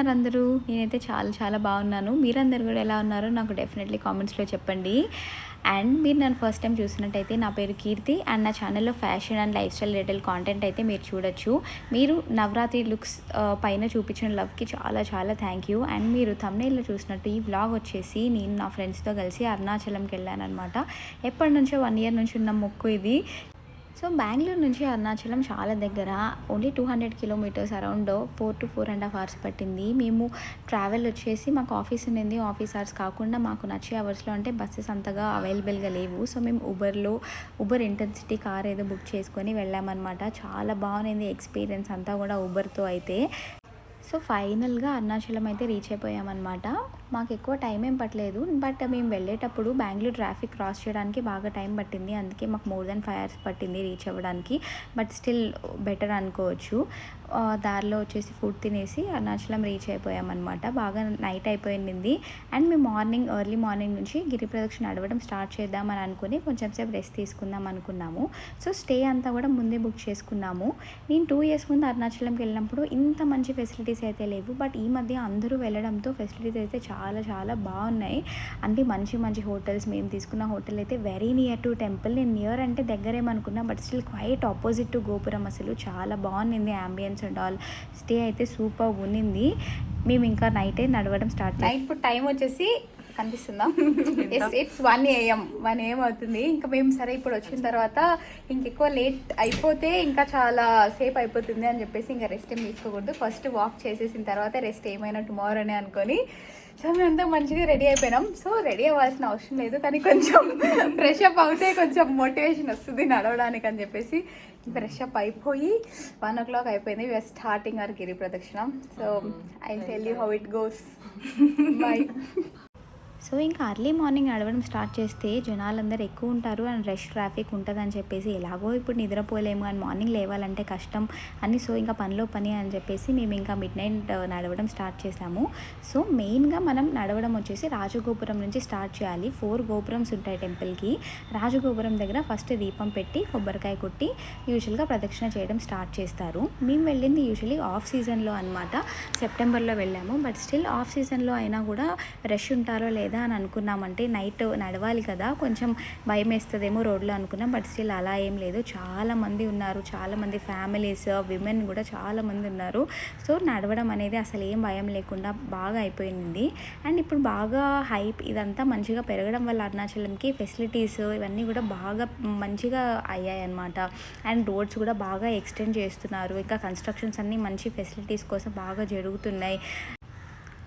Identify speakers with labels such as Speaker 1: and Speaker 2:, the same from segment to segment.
Speaker 1: ఉన్నారు అందరూ? నేనైతే చాలా చాలా బాగున్నాను. మీరందరూ కూడా ఎలా ఉన్నారో నాకు డెఫినెట్లీ కామెంట్స్లో చెప్పండి. అండ్ మీరు నన్ను ఫస్ట్ టైం చూసినట్టయితే నా పేరు కీర్తి. అండ్ నా ఛానల్లో fashion and lifestyle related content అయితే మీరు చూడొచ్చు. మీరు నవరాత్రి లుక్స్ పైన చూపించిన లవ్కి చాలా చాలా థ్యాంక్ యూ అండ్ మీరు తమ్నేల్లో చూసినట్టు ఈ వ్లాగ్ వచ్చేసి నేను నా ఫ్రెండ్స్తో కలిసి అరుణాచలంకి వెళ్ళాను అనమాట ఎప్పటి నుంచో వన్ ఇయర్ నుంచి ఉన్న మొక్కు ఇది. సో బెంగళూరు నుంచి అరుణాచలం చాలా దగ్గర. Only two hundred kilometres around four to four and half hours పట్టింది. మేము ట్రావెల్ వచ్చేసి మాకు ఆఫీస్ ఉండింది. ఆఫీస్ అవర్స్ కాకుండా మాకు నచ్చే అవర్స్లో అంటే బస్సెస్ అంతగా అవైలబుల్గా లేవు. సో మేము ఊబర్లో ఊబర్ ఇంటెన్సిటీ కార్ ఏదో బుక్ చేసుకొని వెళ్ళామన్నమాట. చాలా బాగుంది ఎక్స్పీరియన్స్ అంతా కూడా ఊబర్తో అయితే. సో ఫైనల్గా అరుణాచలం అయితే రీచ్ అయిపోయామన్నమాట. మాకు ఎక్కువ టైం ఏం పట్టలేదు. బట్ మేము వెళ్ళేటప్పుడు బెంగళూరు ట్రాఫిక్ క్రాస్ చేయడానికి బాగా టైం పట్టింది. అందుకే మాకు మోర్ దెన్ ఫైవ్ అవర్స్ పట్టింది రీచ్ అవ్వడానికి. బట్ స్టిల్ బెటర్ అనుకోవచ్చు. దారిలో వచ్చేసి ఫుడ్ తినేసి అరుణాచలం రీచ్ అయిపోయామన్నమాట. బాగా నైట్ అయిపోయింది. అండ్ మేము మార్నింగ్ ఎర్లీ మార్నింగ్ నుంచి గిరి ప్రదక్షిణ నడవడం స్టార్ట్ చేద్దామని అనుకుని కొంచెం సేపు రెస్ట్ తీసుకుందాం అనుకున్నాము. సో స్టే అంతా కూడా ముందే బుక్ చేసుకున్నాము. నేను టూ ఇయర్స్ ముందు అరుణాచలంకి వెళ్ళినప్పుడు ఇంత మంచి ఫెసిలిటీస్ అయితే లేవు. బట్ ఈ మధ్య అందరూ వెళ్ళడంతో ఫెసిలిటీస్ అయితే చాలా చాలా చాలా బాగున్నాయి. అంటే మంచి మంచి హోటల్స్ మేము తీసుకున్న హోటల్ అయితే వెరీ నియర్ టు టెంపుల్ నేను నియర్ అంటే దగ్గరేమనుకున్నా but still quite opposite to gopuram అసలు. చాలా బాగుంది అంబియన్స్ అండ్ ఆల్ స్టే అయితే సూపర్ ఉన్నింది మేము ఇంకా నైటే నడవడం స్టార్ట్ నైట్ ఇప్పుడు టైం వచ్చేసి కనిపిస్తుందా? It's one AM one AM అవుతుంది. ఇంకా మేము సరే ఇప్పుడు వచ్చిన తర్వాత ఇంకెక్కువ లేట్ అయిపోతే ఇంకా చాలా సేపు అయిపోతుంది అని చెప్పేసి ఇంకా రెస్ట్ ఏం తీసుకోకూడదు. ఫస్ట్ వాక్ చేసేసిన తర్వాత రెస్ట్ ఏమైనా టుమారోనే అనుకొని సో మేమంతా మంచిగా రెడీ అయిపోయినాం. సో రెడీ అవ్వాల్సిన అవసరం లేదు. కానీ కొంచెం ఫ్రెష్ అప్ అవుతే కొంచెం మోటివేషన్ వస్తుంది నడవడానికి అని చెప్పేసి ఫ్రెష్ అప్ అయిపోయి వన్ ఓ క్లాక్ అయిపోయింది we're starting our Giri Pradakshinam so I tell you how it goes bye so ఇంకా అర్లీ మార్నింగ్ నడవడం స్టార్ట్ చేస్తే జనాలందరూ ఎక్కువ ఉంటారు అండ్ రష్ ట్రాఫిక్ ఉంటుందని చెప్పేసి ఎలాగో ఇప్పుడు నిద్రపోలేము అండ్ మార్నింగ్ లేవాలంటే కష్టం అని సో ఇంకా పనిలో పని అని చెప్పేసి మేము ఇంకా మిడ్ నైట్ uh, నడవడం స్టార్ట్ చేసాము. సో మెయిన్గా మనం నడవడం వచ్చేసి రాజగోపురం నుంచి స్టార్ట్ చేయాలి. ఫోర్ గోపురమ్స్ ఉంటాయి టెంపుల్కి రాజగోపురం దగ్గర ఫస్ట్ దీపం పెట్టి కొబ్బరికాయ కొట్టి యూజువల్గా ప్రదక్షిణ చేయడం స్టార్ట్ చేస్తారు. మేము వెళ్ళింది యూజువలీ ఆఫ్ సీజన్లో అనమాట సెప్టెంబర్లో వెళ్ళాము. బట్ స్టిల్ ఆఫ్ సీజన్లో అయినా కూడా రష్ ఉంటారో లేదో అని అనుకున్నామంటే నైట్ నడవాలి కదా కొంచెం భయం వేస్తుందేమో రోడ్లో అనుకున్నాం బట్ స్టిల్ అలా ఏం లేదు. చాలామంది ఉన్నారు చాలామంది ఫ్యామిలీస్ విమెన్ కూడా చాలామంది ఉన్నారు. సో నడవడం అనేది అసలు ఏం భయం లేకుండా బాగా అయిపోయింది. అండ్ ఇప్పుడు బాగా హైప్ ఇదంతా మంచిగా పెరగడం వల్ల అరుణాచలంకి ఫెసిలిటీస్ ఇవన్నీ కూడా బాగా మంచిగా అయ్యాయి అనమాట అండ్ రోడ్స్ కూడా బాగా ఎక్స్టెండ్ చేస్తున్నారు. ఇంకా కన్స్ట్రక్షన్స్ అన్నీ మంచి ఫెసిలిటీస్ కోసం బాగా జరుగుతున్నాయి.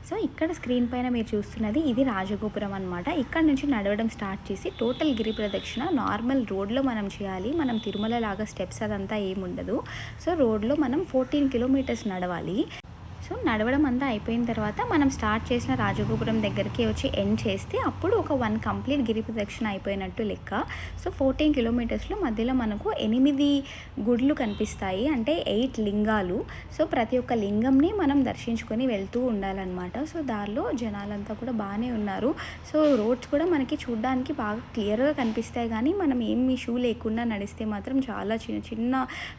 Speaker 1: సో ఇక్కడ స్క్రీన్ పైన మీరు చూస్తున్నది ఇది రాజగోపురం అనమాట ఇక్కడ నుంచి నడవడం స్టార్ట్ చేసి టోటల్ గిరి ప్రదక్షిణ నార్మల్ రోడ్లో మనం చేయాలి. మనం తిరుమల లాగా స్టెప్స్ అదంతా ఏముండదు. సో రోడ్లో మనం ఫోర్టీన్ కిలోమీటర్స్ నడవాలి. సో నడవడం అంతా అయిపోయిన తర్వాత మనం స్టార్ట్ చేసిన రాజగోపురం దగ్గరికి వచ్చి ఎండ్ చేస్తే అప్పుడు ఒక వన్ కంప్లీట్ గిరి ప్రదక్షిణ అయిపోయినట్టు లెక్క. సో ఫోర్టీన్ కిలోమీటర్స్లో మధ్యలో మనకు ఎనిమిది గుడ్లు కనిపిస్తాయి. అంటే ఎయిట్ లింగాలు. సో ప్రతి ఒక్క లింగంని మనం దర్శించుకొని వెళ్తూ ఉండాలన్నమాట. సో దారిలో జనాలంతా కూడా బాగానే ఉన్నారు. సో రోడ్స్ కూడా మనకి చూడడానికి బాగా క్లియర్గా కనిపిస్తాయి. కానీ మనం ఏమి షూ లేకుండా నడిస్తే మాత్రం చాలా చిన్న చిన్న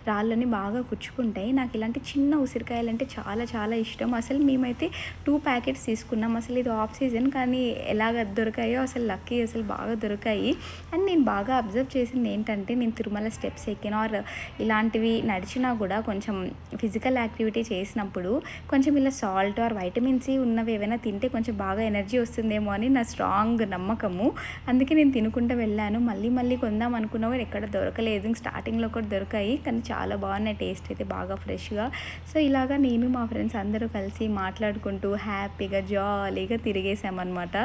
Speaker 1: రాళ్ళని బాగా కుచ్చుకుంటాయి నాకు ఇలాంటి చిన్న ఉసిరికాయలు అంటే చాలా చాలా ఇష్టం. అసలు మేమైతే టూ ప్యాకెట్స్ తీసుకున్నాం. అసలు ఇది ఆఫ్ సీజన్ కానీ ఎలాగ దొరికాయో అసలు లక్కీ అసలు బాగా దొరికాయి. అండ్ నేను బాగా అబ్జర్వ్ చేసింది ఏంటంటే నేను తిరుమల స్టెప్స్ ఎక్కిన ఆర్ ఇలాంటివి నడిచినా కూడా కొంచెం ఫిజికల్ యాక్టివిటీ చేసినప్పుడు కొంచెం ఇలా సాల్ట్ ఆర్ వైటమిన్ సి ఉన్నవి ఏవైనా తింటే కొంచెం బాగా ఎనర్జీ వస్తుందేమో అని నా స్ట్రాంగ్ నమ్మకము. అందుకే నేను తినుకుంటూ వెళ్ళాను. మళ్ళీ మళ్ళీ కొందాం అనుకున్నా కూడా ఎక్కడ దొరకలేదు. స్టార్టింగ్లో కూడా దొరికాయి. కానీ చాలా బాగున్నాయి. టేస్ట్ అయితే బాగా ఫ్రెష్గా సో ఇలాగా నేను మా ఫ్రెండ్స్ అందరూ కలిసి మాట్లాడుకుంటూ హ్యాపీగా జాలీగా తిరిగేసామన్నమాట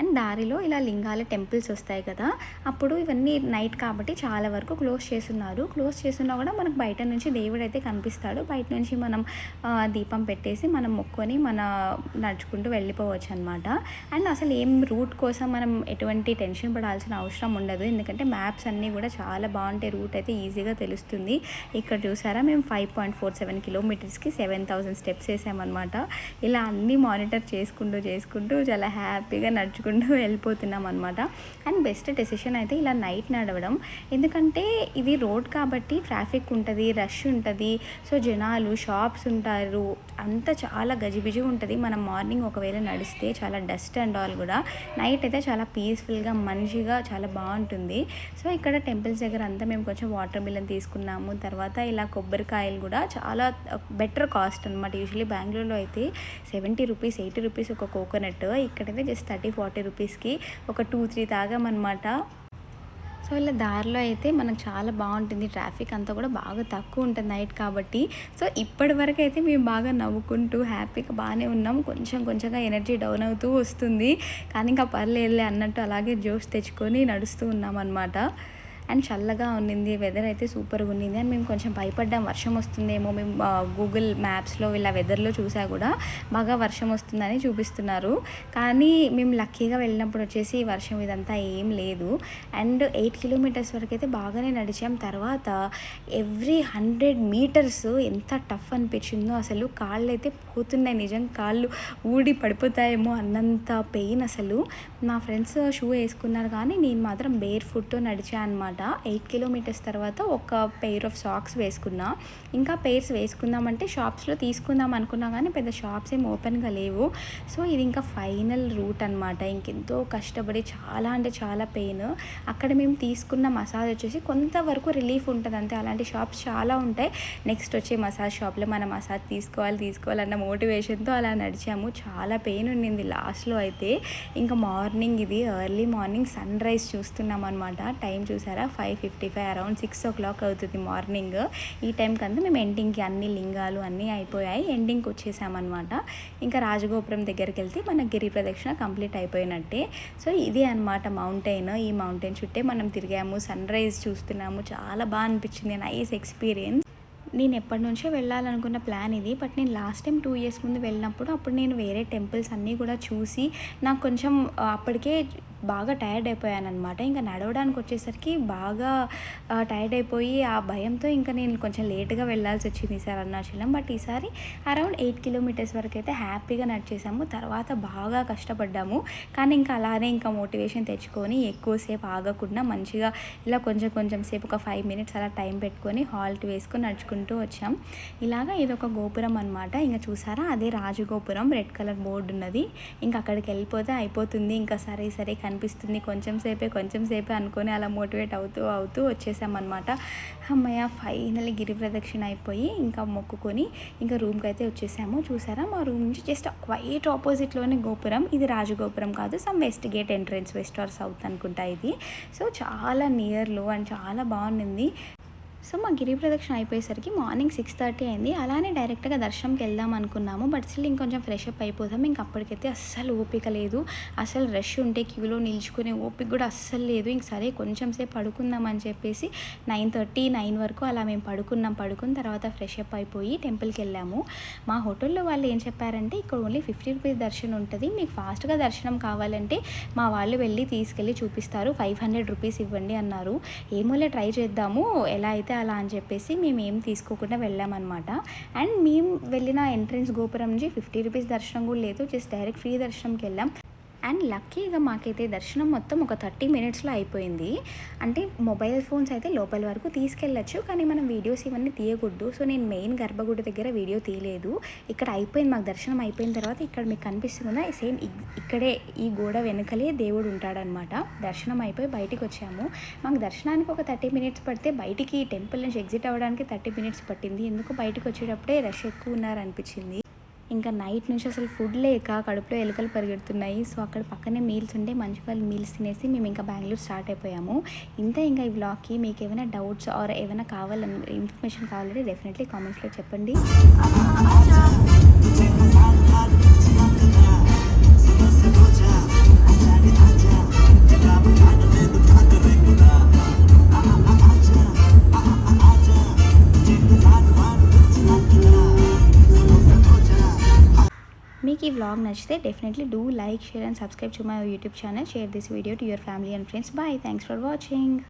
Speaker 1: అండ్ దారిలో ఇలా లింగాల టెంపుల్స్ వస్తాయి కదా అప్పుడు ఇవన్నీ నైట్ కాబట్టి చాలా వరకు క్లోజ్ చేస్తున్నారు. క్లోజ్ చేస్తున్నా కూడా మనకు బయట నుంచి దేవుడు అయితే కనిపిస్తాడు. బయట నుంచి మనం దీపం పెట్టేసి మనం మొక్కొని మన నడుచుకుంటూ వెళ్ళిపోవచ్చు అనమాట అండ్ అసలు ఏం రూట్ కోసం మనం ఎటువంటి టెన్షన్ పడాల్సిన అవసరం ఉండదు. ఎందుకంటే మ్యాప్స్ అన్నీ కూడా చాలా బాగుంటాయి రూట్ అయితే ఈజీగా తెలుస్తుంది. ఇక్కడ చూసారా మేము ఫైవ్ పాయింట్ ఫోర్ సెవెన్ కిలోమీటర్స్కి సెవెన్ థౌసండ్ స్టెప్స్ వేసామన్నమాట. ఇలా అన్నీ మానిటర్ చేసుకుంటూ చేసుకుంటూ చాలా హ్యాపీగా నడుచు నడుచుకుంటూ వెళ్ళిపోతున్నాం అనమాట అండ్ బెస్ట్ డెసిషన్ అయితే ఇలా నైట్ నడవడం. ఎందుకంటే ఇది రోడ్ కాబట్టి ట్రాఫిక్ ఉంటుంది రష్ ఉంటుంది. సో జనాలు షాప్స్ ఉంటారు. అంతా చాలా గజిబిజిగా ఉంటుంది. మనం మార్నింగ్ ఒకవేళ నడిస్తే చాలా డస్ట్ అండ్ ఆల్ కూడా. నైట్ అయితే చాలా పీస్ఫుల్గా మంచిగా చాలా బాగుంటుంది. సో ఇక్కడ టెంపుల్స్ దగ్గర అంతా మేము కొంచెం వాటర్ మిలన్ తీసుకున్నాము. తర్వాత ఇలా కొబ్బరికాయలు కూడా చాలా బెటర్ కాస్ట్ అనమాట యూజువలీ బెంగళూరులో అయితే సెవెంటీ రూపీస్ ఎయిటీ రూపీస్ ఒక కోకోనట్. ఇక్కడైతే జస్ట్ థర్టీ ఫార్టీ రూపీస్కి ఒక టూ త్రీ తాగామన్నమాట. సో ఇలా దారిలో అయితే మనకు చాలా బాగుంటుంది. ట్రాఫిక్ అంతా కూడా బాగా తక్కువ ఉంటుంది నైట్ కాబట్టి. సో ఇప్పటి వరకు అయితే మేము బాగా నవ్వుకుంటూ హ్యాపీగా బాగానే ఉన్నాం. కొంచెం కొంచెంగా ఎనర్జీ డౌన్ అవుతూ వస్తుంది. కానీ ఇంకా పర్లేదులే అన్నట్టు అలాగే జోష్ తెచ్చుకొని నడుస్తూ ఉన్నాం అనమాట అండ్ చల్లగా ఉన్నింది వెదర్ అయితే సూపర్గా ఉన్నింది. అండ్ మేము కొంచెం భయపడ్డాం వర్షం వస్తుందేమో. మేము గూగుల్ మ్యాప్స్లో ఇలా వెదర్లో చూసా కూడా బాగా వర్షం వస్తుందని చూపిస్తున్నారు. కానీ మేము లక్కీగా వెళ్ళినప్పుడు వచ్చేసి వర్షం ఇదంతా ఏం లేదు. అండ్ ఎయిట్ కిలోమీటర్స్ వరకు అయితే బాగానే నడిచాం. తర్వాత ఎవ్రీ హండ్రెడ్ మీటర్స్ ఎంత టఫ్ అనిపించిందో అసలు కాళ్ళు అయితే పోతున్నాయి నిజం. కాళ్ళు ఊడి పడిపోతాయేమో అన్నంత పెయిన్ అసలు. నా ఫ్రెండ్స్ షూ వేసుకున్నారు కానీ నేను మాత్రం బేర్ ఫుట్తో నడిచా అనమాట ఎయిట్ కిలోమీటర్స్ తర్వాత ఒక పెయిర్ ఆఫ్ సాక్స్ వేసుకున్నా. ఇంకా పెయిర్స్ వేసుకుందామంటే షాప్స్లో తీసుకుందాం అనుకున్నా కానీ పెద్ద షాప్స్ ఏం ఓపెన్గా లేవు. సో ఇది ఇంకా ఫైనల్ రూట్ అనమాట. ఇంకెంతో కష్టపడి చాలా అంటే చాలా పెయిన్ అక్కడ మేము తీసుకున్న మసాజ్ వచ్చేసి కొంతవరకు రిలీఫ్ ఉంటుంది అంతే. అలాంటి షాప్స్ చాలా ఉంటాయి. నెక్స్ట్ వచ్చే మసాజ్ షాప్లో మనం మసాజ్ తీసుకోవాలి తీసుకోవాలన్న మోటివేషన్తో అలా నడిచాము. చాలా పెయిన్ ఉండింది లాస్ట్లో అయితే. ఇంకా మార్నింగ్ ఇది ఎర్లీ మార్నింగ్ సన్ రైజ్ చూస్తున్నాం అనమాట. టైం చూసారా? Five fifty five around six o'clock అవుతుంది మార్నింగ్. ఈ టైంకి అంతా మేము ఎండింగ్కి అన్ని లింగాలు అన్నీ అయిపోయాయి. ఎండింగ్కి వచ్చేసామన్నమాట. ఇంకా రాజగోపురం దగ్గరికి వెళ్తే మన గిరి ప్రదక్షిణ కంప్లీట్ అయిపోయినట్టే. సో ఇది అనమాట మౌంటైన్. ఈ మౌంటైన్ చుట్టే మనం తిరిగాము సన్ రైజ్ చూస్తున్నాము. చాలా బాగా అనిపించింది నైస్ ఎక్స్పీరియన్స్. నేను ఎప్పటి నుంచో వెళ్ళాలనుకున్న ప్లాన్ ఇది. బట్ నేను లాస్ట్ టైం టూ ఇయర్స్ ముందు వెళ్ళినప్పుడు అప్పుడు నేను వేరే టెంపుల్స్ అన్నీ కూడా చూసి నాకు కొంచెం అప్పటికే బాగా టైర్డ్ అయిపోయాను అనమాట ఇంకా నడవడానికి వచ్చేసరికి బాగా టైర్డ్ అయిపోయి ఆ భయంతో ఇంకా నేను కొంచెం లేట్గా వెళ్ళాల్సి వచ్చింది ఈసారి అరుణాచలం. బట్ ఈసారి అరౌండ్ ఎయిట్ కిలోమీటర్స్ వరకు అయితే హ్యాపీగా నడిచేసాము. తర్వాత బాగా కష్టపడ్డాము. కానీ ఇంకా అలానే ఇంకా మోటివేషన్ తెచ్చుకొని ఎక్కువసేపు ఆగకుండా మంచిగా ఇలా కొంచెం కొంచెం సేపు ఒక ఫైవ్ మినిట్స్ అలా టైం పెట్టుకొని హాల్ట్ వేసుకొని నడుచుకుంటూ వచ్చాం. ఇలాగా ఇది ఒక గోపురం అనమాట ఇంకా చూసారా? అదే రాజగోపురం. రెడ్ కలర్ బోర్డు ఉన్నది ఇంకా అక్కడికి వెళ్ళిపోతే అయిపోతుంది. ఇంకా సరే సరే కానీ అనిపిస్తుంది. కొంచెం సేపే కొంచెం సేపే అనుకొని అలా మోటివేట్ అవుతూ అవుతూ వచ్చేసామన్నమాట. అమ్మయ్య ఫైనల్ గిరి ప్రదక్షిణ అయిపోయి ఇంకా మొక్కుకొని ఇంకా రూమ్కి అయితే వచ్చేసాము. చూసారా? మా రూమ్ నుంచి జస్ట్ క్వైట్ ఆపోజిట్లోనే గోపురం. ఇది రాజగోపురం కాదు. Some west gate entrance west or south అనుకుంటా ఇది. సో చాలా నియర్లో అండ్ చాలా బాగుంది సో మా గిరి ప్రదక్షిణ అయిపోయేసరికి మార్నింగ్ సిక్స్ థర్టీ అయింది. అలానే డైరెక్ట్గా దర్శనంకి వెళ్దాం అనుకున్నాము. బట్ స్టిల్ ఇంకొంచెం ఫ్రెష్ అప్ అయిపోతాం ఇంక అప్పటికైతే అస్సలు ఓపిక లేదు. అసలు రష్ ఉంటే క్యూలో నిల్చుకునే ఓపిక కూడా అస్సలు లేదు. ఇంక సరే కొంచెం సేపు పడుకుందాం అని చెప్పేసి నైన్ థర్టీ నైన్ వరకు అలా మేము పడుకున్నాం. పడుకున్న తర్వాత ఫ్రెష్ అప్ అయిపోయి టెంపుల్కి వెళ్ళాము. మా హోటల్లో వాళ్ళు ఏం చెప్పారంటే ఇక్కడ ఓన్లీ ఫిఫ్టీ రూపీస్ దర్శనం ఉంటుంది. మీకు ఫాస్ట్గా దర్శనం కావాలంటే మా వాళ్ళు వెళ్ళి తీసుకెళ్ళి చూపిస్తారు. ఫైవ్ హండ్రెడ్ రూపీస్ ఇవ్వండి అన్నారు. ఏమోలే ట్రై చేద్దాము. ఎలా అయితే అలా అని చెప్పేసి మేము ఏం తీసుకోకుండా వెళ్ళామన్నమాట. అండ్ మేము వెళ్ళిన ఎంట్రన్స్ గోపురం నుంచి ఫిఫ్టీ రూపీస్ దర్శనం కూడా లేదు. జస్ట్ డైరెక్ట్ ఫ్రీ దర్శనంకి వెళ్ళాం. అండ్ లక్కీగా మాకైతే దర్శనం మొత్తం ఒక థర్టీ మినిట్స్లో అయిపోయింది. అంటే మొబైల్ ఫోన్స్ అయితే లోపల వరకు తీసుకెళ్ళచ్చు కానీ మనం వీడియోస్ ఇవన్నీ తీయకూడదు. సో నేను మెయిన్ గర్భగుడి దగ్గర వీడియో తీయలేదు. ఇక్కడ అయిపోయింది మాకు దర్శనం అయిపోయిన తర్వాత ఇక్కడ మీకు కనిపిస్తుందా? సేమ్ ఇక్కడే ఈ గోడ వెనుకలే దేవుడు ఉంటాడనమాట. దర్శనం అయిపోయి బయటికి వచ్చాము. మాకు దర్శనానికి ఒక థర్టీ మినిట్స్ పడితే బయటికి టెంపుల్ నుంచి ఎగ్జిట్ అవ్వడానికి థర్టీ మినిట్స్ పట్టింది. ఎందుకు బయటకు వచ్చేటప్పుడే రష్ ఎక్కువ ఉన్నారనిపించింది. ఇంకా నైట్ నుంచి అసలు ఫుడ్ లేక కడుపులో ఎలుకలు పరిగెడుతున్నాయి. సో అక్కడ పక్కనే మీల్స్ ఉంటే మంచి వాళ్ళు మీల్స్ తినేసి మేము ఇంకా బెంగళూరు స్టార్ట్ అయిపోయాము. ఇంతే ఇంకా ఈ బ్లాగ్కి మీకు ఏమైనా డౌట్స్ ఆర్ ఏమైనా కావాలని ఇన్ఫర్మేషన్ కావాలంటే డెఫినెట్లీ కామెంట్స్లో చెప్పండి. మీకు ఈ వ్లాగ్ నచ్చితే definitely do like share and subscribe to my YouTube channel share this video to your family and friends bye thanks for watching